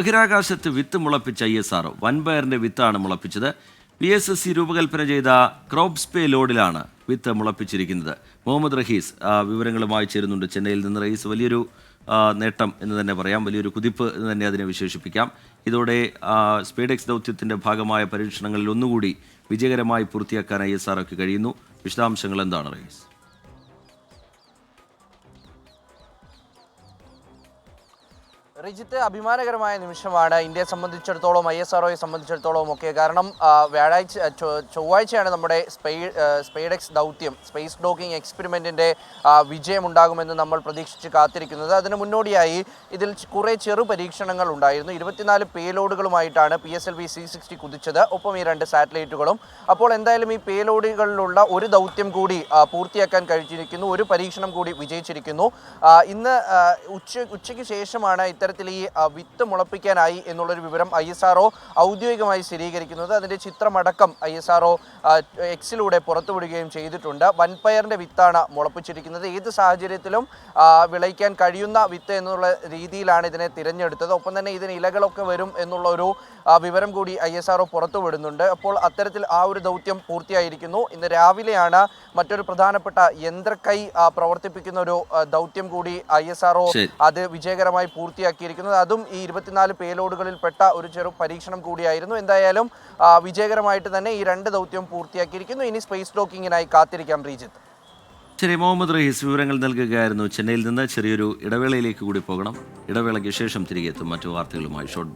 ബഹിരാകാശത്ത് വിത്ത് മുളപ്പിച്ച ഐ എസ് ആർ വൻപയറിന്റെ വിത്താണ് മുളപ്പിച്ചത്. പി എസ് എസ് സി രൂപകൽപ്പന ചെയ്ത ക്രോപ്സ്പേ ലോഡിലാണ് വിത്ത് മുളപ്പിച്ചിരിക്കുന്നത്. മുഹമ്മദ് റഹീസ് വിവരങ്ങളുമായി ചേരുന്നുണ്ട്. ചെന്നൈയിൽ നിന്ന് റഹീസ് വലിയൊരു നേട്ടം എന്ന് തന്നെ പറയാം. വലിയൊരു കുതിപ്പ് എന്ന് തന്നെ അതിനെ വിശേഷിപ്പിക്കാം. ഇതോടെ സ്പീഡെക്സ് ദൗത്യത്തിന്റെ ഭാഗമായ പരീക്ഷണങ്ങളിൽ ഒന്നുകൂടി വിജയകരമായി പൂർത്തിയാക്കാൻ ഐ എസ് ആർ കഴിയുന്നു. വിശദാംശങ്ങൾ എന്താണ് റഹീസ്? റിജിത്ത് അഭിമാനകരമായ നിമിഷമാണ്. ഇന്ത്യയെ സംബന്ധിച്ചിടത്തോളം ഐ എസ് ആർഒയെ സംബന്ധിച്ചിടത്തോളം ഒക്കെ. കാരണം വ്യാഴാഴ്ച ചൊവ്വാഴ്ചയാണ് നമ്മുടെ സ്പെയ് സ്പെയ്ഡെക്സ് ദൗത്യം സ്പേസ് ഡോക്കിംഗ് എക്സ്പെരിമെന്റിന്റെ വിജയമുണ്ടാകുമെന്ന് നമ്മൾ പ്രതീക്ഷിച്ച് കാത്തിരിക്കുന്നത്. അതിന് മുന്നോടിയായി ഇതിൽ കുറേ ചെറു പരീക്ഷണങ്ങൾ ഉണ്ടായിരുന്നു. ഇരുപത്തിനാല് പേലോഡുകളുമായിട്ടാണ് P S L V C sixty കുതിച്ചത്. ഒപ്പം ഈ രണ്ട് സാറ്റലൈറ്റുകളും. അപ്പോൾ എന്തായാലും ഈ പേലോഡുകളിലുള്ള ഒരു ദൗത്യം കൂടി പൂർത്തിയാക്കാൻ കഴിഞ്ഞിരിക്കുന്നു. ഒരു പരീക്ഷണം കൂടി വിജയിച്ചിരിക്കുന്നു. ഇന്ന് ഉച്ച ഉച്ചയ്ക്ക് ശേഷമാണ് ഇത്തരത്തിൽ ഈ വിത്ത് മുളപ്പിക്കാനായി എന്നുള്ളൊരു വിവരം ഐ എസ് ആർ ഔദ്യോഗികമായി സ്ഥിരീകരിക്കുന്നത്. അതിന്റെ ചിത്രമടക്കം ഐ എസ് ആർ എക്സിലൂടെ പുറത്തുവിടുകയും ചെയ്തിട്ടുണ്ട്. വൻപയറിന്റെ വിത്താണ് മുളപ്പിച്ചിരിക്കുന്നത്. ഏത് സാഹചര്യത്തിലും വിളയിക്കാൻ കഴിയുന്ന വിത്ത് എന്നുള്ള രീതിയിലാണ് ഇതിനെ തിരഞ്ഞെടുത്തത്. ഒപ്പം തന്നെ ഇതിന് ഇലകളൊക്കെ വരും എന്നുള്ള ഒരു വിവരം കൂടി ഐ എസ് ആർ പുറത്തുവിടുന്നുണ്ട്. അപ്പോൾ അത്തരത്തിൽ ആ ഒരു ദൗത്യം പൂർത്തിയായിരിക്കുന്നു. ഇന്ന് രാവിലെയാണ് മറ്റൊരു പ്രധാനപ്പെട്ട യന്ത്രക്കൈ പ്രവർത്തിപ്പിക്കുന്ന ഒരു ദൗത്യം കൂടി ഐ എസ് ആർ ശരി. അത് വിജയകരമായി പൂർത്തിയാക്കിയിരിക്കുന്നത് അതും ഈ ഇരുപത്തിനാല് പേലോഡുകളിൽ പെട്ട ഒരു ചെറു പരീക്ഷണം കൂടിയായിരുന്നു. എന്തായാലും വിജയകരമായിട്ട് തന്നെ ഈ രണ്ട് ദൗത്യം പൂർത്തിയാക്കിയിരിക്കുന്നു. ഇനി സ്പേസ് ഡോക്കിങ്ങിനായി കാത്തിരിക്കാം റീജിത്ത് ശരി മുഹമ്മദ് റഹീസ് വിവരങ്ങൾ നൽകുകയായിരുന്നു. ചെന്നൈയിൽ നിന്ന് ചെറിയൊരു ഇടവേളയിലേക്ക് കൂടി പോകണം. ഇടവേളയ്ക്ക് ശേഷം തിരികെ എത്തും. മറ്റു വാർത്തകളുമായി ഷോർട്ട്